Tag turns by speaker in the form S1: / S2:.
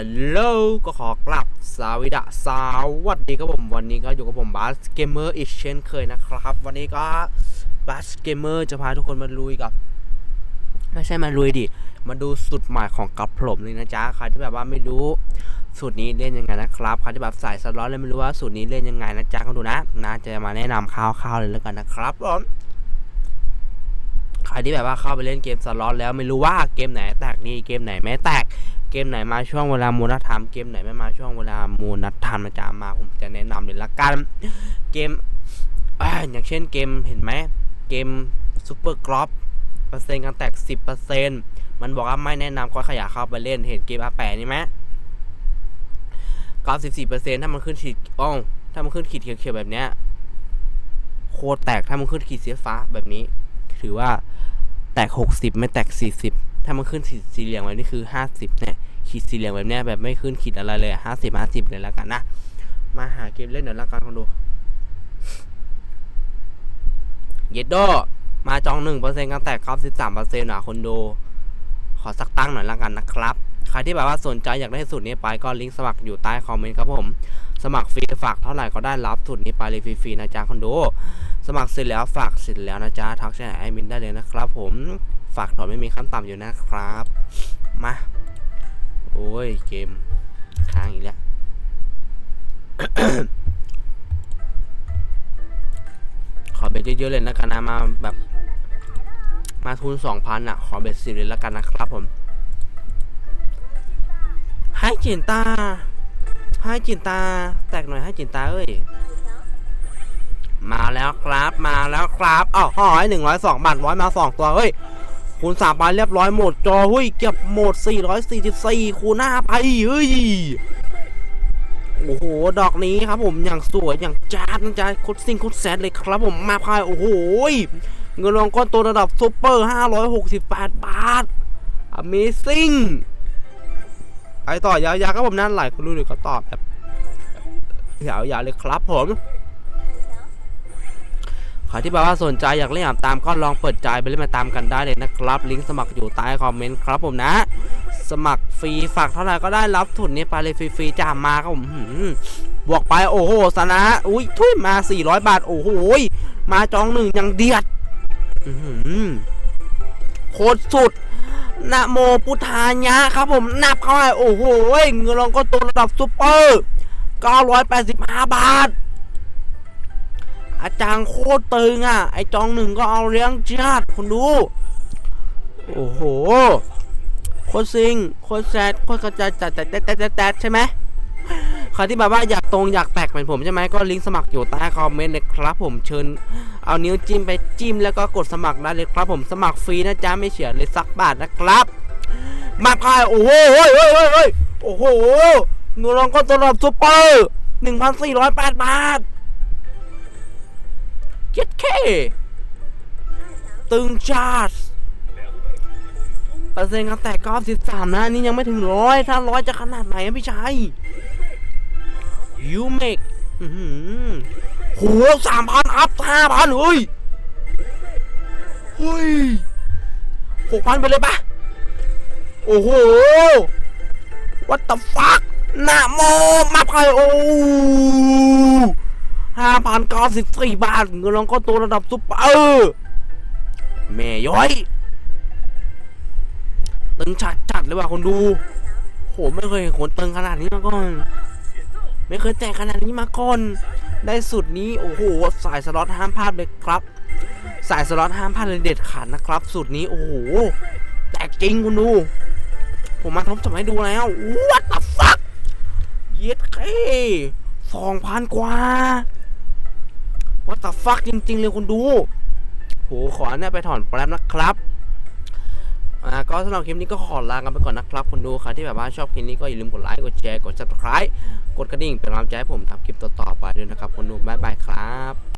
S1: ฮัลโหลก็ขอกลับสวิดะสวัสดีครับผมวันนี้ก็อยู่กับผมบาสเกมเมอร์อีกเช่นเคยนะครับ วันนี้ก็บาสเกมเมอร์จะพาทุกคนมาลุยกับ ไม่ใช่มาลุยดิมาดูสุดใหม่ของกับผมเลยนะจ๊ะใครที่แบบว่าไม่รู้สูตรนี้เล่นยังไงนะครับใครที่แบบสายสล็อตเลยไม่รู้ว่าสูตรนี้เล่นยังไงนะจ๊ะก็ดูนะนะจะมาแนะนำคร่าวๆเลยแล้วกันนะครับผมใครที่แบบว่าเข้าไปเล่นเกมสล็อตแล้วไม่รู้ว่าเกมไหนแตกดีเกมไหนไม่แตก เกมไหนมาช่วงเวลามูลธรรมเกมไหนไม่มาช่วงเวลามูลธรรมนะจ๊ะมาผมจะแนะนำเลยละกันเกมอย่างเช่นเกมเห็นไหมเกมซูเปอร์กรอฟเปอร์เซ็นต์การแตก10%มันบอกว่าไม่แนะนำก็ขยะเข้าไปเล่นเห็นเกมอาแปนี่ไหม94%ถ้ามันขึ้นขีดอ้อถ้ามันขึ้นขีดเขียวๆแบบเนี้ยโคตรแตกถ้ามันขึ้นขีดเสียฟ้าแบบนี้ ถือว่าแตก60ไม่แตก40 ถ้ามันขึ้นขีดสีเหลืองแบบนี้คือ 50เนี่ยขีดสีเหลืองแบบเนี้ยแบบไม่ขึ้นขีดอะไรเลยห้าสิบห้าสิบเลยแล้วกันนะ มาหาเกมเล่นหน่อยละกันคนดู เยดโดมาจองหนึ่งเปอร์เซ็นต์กันแตกครับสิบสามเปอร์เซ็นต์อะคนดู ขอสักตั้งหน่อยละกันนะครับ ใครที่แบบว่าสนใจอยากได้สูตรนี้ไปก็ลิงก์สมัครอยู่ใต้คอมเมนต์ครับผม สมัครฟรีฝากเท่าไหร่ก็ได้รับสูตรนี้ไปเลยฟรีๆนะจ๊ะคนดูสมัครเสร็จแล้วฝากเสร็จแล้วนะจ๊ะทักแชร์ไอมินได้เลยนะครับ ผมฝากถอนไม่มีขั้นต่ำอยู่นะครับมาโอ้ยเกมค้างอีกแล้วขอเบ็ดเยอะๆเลยนะกันนะมาแบบ มาทุนสองพันอะ ขอเบ็ดสิบเลยแล้วกันนะครับผม ให้จินตา ให้จินตา แตกหน่อยให้จินตาเอ้ย มาแล้วครับมาแล้วครับอ้าวหอให้หนึ่งร้อยสองบาทร้อยมาสองตัวเฮ้ยคูณสามไปเรียบร้อยหมดจอเฮ้ยเก็บหมด444คูณหน้าไปเฮ้ยโอ้โห ดอกนี้ครับผมอย่างสวยอย่างจ้าดนะจ๊ะคุดซิงคุดแซดเลยครับผมมาพายโอ้โหเงินรางวัลก้อนโตระดับซุปเปอร์568 บาท Amazing ไปต่อยาวๆครับผมนั่นหลายคนรู้เลยก็ตอบแบบยาวๆเลยครับผมใครที่แบบว่าสนใจอยากเล่นอ่าตามก็ลองเปิดใจไปเล่นมาตามกันได้เลยนะครับ ลิงก์สมัครอยู่ใต้คอมเมนต์ครับผมนะ สมัครฟรีฝากเท่าไหร่ก็ได้รับทุนนี้ไปเลยฟรีๆจ้ามาครับผมบวกไปโอ้โหสนะอุ้ยทุยมา 400 บาท โอ้โหยมาจองหนึ่งอย่างเดียดโคตรสุด นะโมพุทธายะครับผมนับเข้าไปโอ้โหเงินรางวัลก็ตัวระดับซุปเปอร์985 บาท อาจารย์โคตรตึงอะ ไอจองหนึ่งก็เอาเลี้ยงชาติคุณดู โอ้โห โคตรซิง โคตรแซดโคตรกระจายจัดแต่แต่แต่แต่ใช่ไหม ครที่แบบว่าอยากตรงอยากแตกเหมือนผมใช่ไหมก็ลิงก์สมัครอยู่ใต้คอมเมนต์เลยครับผมเชิญเอานิ้วจิ้มไปจิ้มแล้วก็กดสมัครได้เลยครับผมสมัครฟรีนะจ๊ะไม่เสียเลยสักบาทนะครับ มาพายโอ้โหเฮ้ยเฮ้ยเฮ้ยโอ้โหเงินรางวัลตัวรับซุปเปอร์หนึ่งพันสี่ร้อยแปดบาทเจ็ดเคตึงชาร์จเปอร์เซ็นต์การแตกก็สิบสามนะนี่ยังไม่ถึงร้อยถ้าร้อยจะขนาดไหนพี่ชาย ยูเมกโหสามพันอัพห้าพันเฮ้ยเฮ้ยหกพันไปเลยปะโอ้โห what the fuck นะโมมาไปโอ้ห้าพันเก้าสิบสี่บาทเงินรางก็ตัวระดับซุปเปอร์แม่ย้อยตึงจัดจัดเลยว่ะคนดู โห ไม่เคยเห็นคนตึงขนาดนี้มาก่อน ไม่เคยแตกขนาดนี้มาก่อน ได้สุดนี้โอ้โหสายสล็อตห้ามพลาดเลยครับ สายสล็อตห้ามพลาดเลยเด็ดขาดนะครับ สุดนี้โอ้โหแตกจริงคุณดู ผมมาทบทวนให้ดูแล้ว what the fuck เย็ดเคสองพันกว่า what the fuck จริง ๆ เลยคุณดูโหขอเนี่ยไปถอนแป๊บนะครับ อ่าก็สำหรับคลิปนี้ก็ขอลากันไปก่อนนะครับคุณดูครับที่แบบว่าชอบคลิปนี้ก็อย่าลืมกดไลค์กดแชร์กด subscribe กดกระดิ่งเป็นกำลังใจให้ผมทำคลิปต่อๆไปด้วยนะครับคุณดูบ๊ายบายครับ